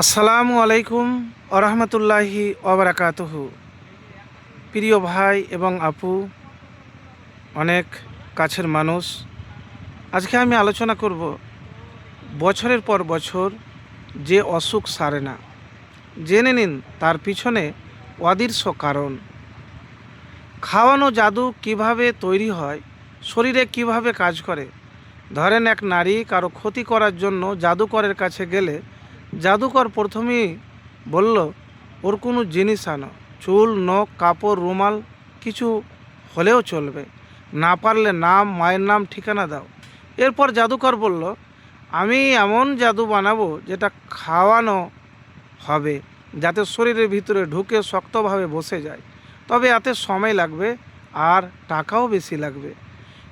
আসসালামু আলাইকুম আরহামতুল্লাহি ওবরাকাতহু প্রিয় ভাই এবং আপু, অনেক কাছের মানুষ, আজকে আমি আলোচনা করব বছরের পর বছর যে অসুখ সারে না। জেনে নিন তার পিছনে অদৃশ্য কারণ। খাওয়ানো জাদু কীভাবে তৈরি হয়, শরীরে কীভাবে কাজ করে, ধরেন এক নারী কারও ক্ষতি করার জন্য জাদুকরের কাছে গেলে জাদুকর প্রথমেই বলল, ওর কোনো জিনিস আনো। চুল, নখ, কাপড়, রুমাল কিছু হলেও চলবে। না পারলে নাম, মায়ের নাম, ঠিকানা দাও। এরপর জাদুকর বলল, আমি এমন জাদু বানাবো যেটা খাওয়ানো হবে, যাতে শরীরের ভিতরে ঢুকে শক্তভাবে বসে যায়। তবে এতে সময় লাগবে আর টাকাও বেশি লাগবে।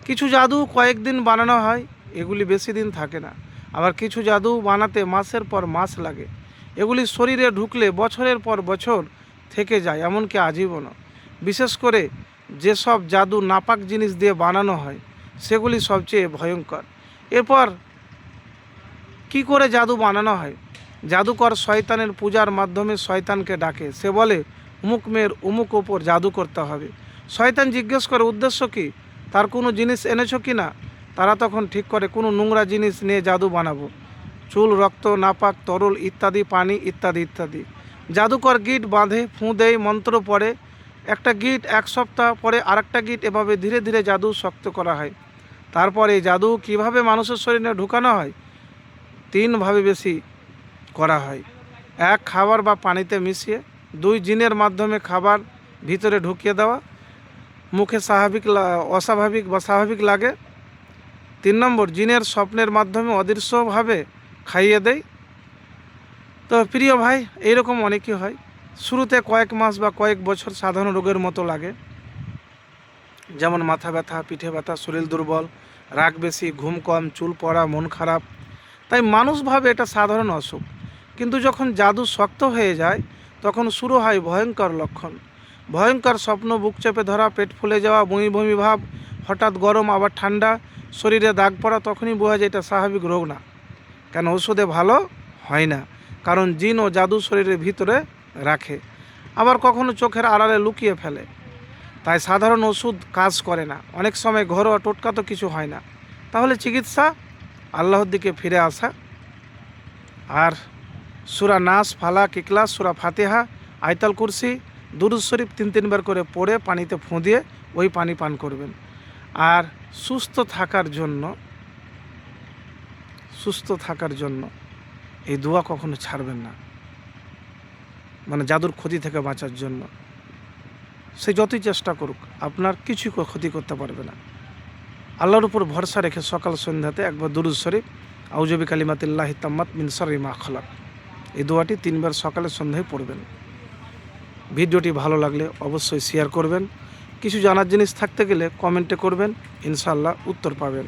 কিছু জাদু কয়েকদিন বানানো হয়, এগুলি বেশি দিন থাকে না। আবার কিছু জাদু বানাতে মাসের পর মাস লাগে। এগুলি শরীরে ঢুকলে বছরের পর বছর থেকে যায়, এমনকি আজীবনও। বিশেষ করে যেসব জাদু নাপাক জিনিস দিয়ে বানানো হয়, সেগুলি সবচেয়ে ভয়ঙ্কর। এরপর কি করে জাদু বানানো হয়? জাদুকর শয়তানের পূজার মাধ্যমে শয়তানকে ডাকে। সে বলে, উমুক মেয়ের উমুক ওপর জাদু করতে হবে। শয়তান জিজ্ঞেস করে, উদ্দেশ্য কি? তার কোনো জিনিস এনেছো কি না? তারা তখন ঠিক করে, কোনো নোংরা জিনিস নিয়ে জাদু বানাবো। চুল, রক্ত, নাপাক, তরল ইত্যাদি, পানি ইত্যাদি ইত্যাদি। জাদুকর গিট বাঁধে, ফুঁ দেয়, মন্ত্র পড়ে। একটা গিট এক সপ্তাহ পরে আরেকটা গিট এভাবে ধীরে ধীরে জাদু শক্ত করা হয়। তারপরে জাদু কীভাবে মানুষের শরীরে ঢুকানো হয়? তিনভাবে বেশি করা হয়। এক, খাবার বা পানিতে মিশিয়ে। দুই, জিনের মাধ্যমে খাবার ভিতরে ঢুকিয়ে দেওয়া। মুখে স্বাভাবিক অস্বাভাবিক বা স্বাভাবিক লাগে। তিন নম্বর, জিনের স্বপ্নের মাধ্যমে অদৃশ্যভাবে খাইয়ে দেয়। তো প্রিয় ভাই, এইরকম অনেকই হয়। শুরুতে কয়েক মাস বা কয়েক বছর সাধারণ রোগের মতো লাগে। যেমন মাথা ব্যথা, পিঠে ব্যথা, শরীর দুর্বল, রাগ বেশি, ঘুম কম, চুল পড়া, মন খারাপ। তাই মানুষ ভাবে এটা সাধারণ অসুখ। কিন্তু যখন জাদু শক্ত হয়ে যায়, তখন শুরু হয় ভয়ঙ্কর লক্ষণ। ভয়ঙ্কর স্বপ্ন বুক চেপে ধরা, পেট ফুলে যাওয়া, বমি বমি ভাব, হঠাৎ গরম, আবার ঠান্ডা শরীরে দাগ পড়া তখনই বোঝা যায় এটা স্বাভাবিক রোগ না। কেন? ওষুধে ভালো হয় না। কারণ জিন ও জাদু শরীরের ভিতরে রাখে। আবার কখনো চোখের আড়ালে লুকিয়ে ফেলে। তাই সাধারণ ওষুধ কাজ করে না। অনেক সময় ঘরোয়া টোটকা তো কিছু হয় না। তাহলে চিকিৎসা? আল্লাহর দিকে ফিরে আসা। আর সুরা নাস ফালা কিকলা সুরা ফাতেহা, আয়তাল কুরসি দুরুদ শরীফ তিন তিনবার করে পড়ে পানিতে ফুঁ দিয়ে ওই পানি পান করবেন। আর সুস্থ থাকার জন্য, সুস্থ থাকার জন্য এই দোয়া কখনো ছাড়বেন না। মানে জাদুর ক্ষতি থেকে বাঁচার জন্য। সে যতই চেষ্টা করুক, আপনার কিছু ক্ষতি করতে পারবে না। আল্লাহর উপর ভরসা রেখে সকাল সন্ধ্যাতে একবার দুরুদ শরীফ আউজবি কালিমাতিল্লাহ তাম্মাত মিন শররি মা খলাক। এই দোয়াটি তিনবার সকালে সন্ধ্যায় পড়বেন। ভিডিওটি ভালো লাগলে অবশ্যই শেয়ার করবেন। কিছু জানার জিনিস থাকতে গেলে কমেন্টে করবেন ইনশাল্লাহ উত্তর পাবেন।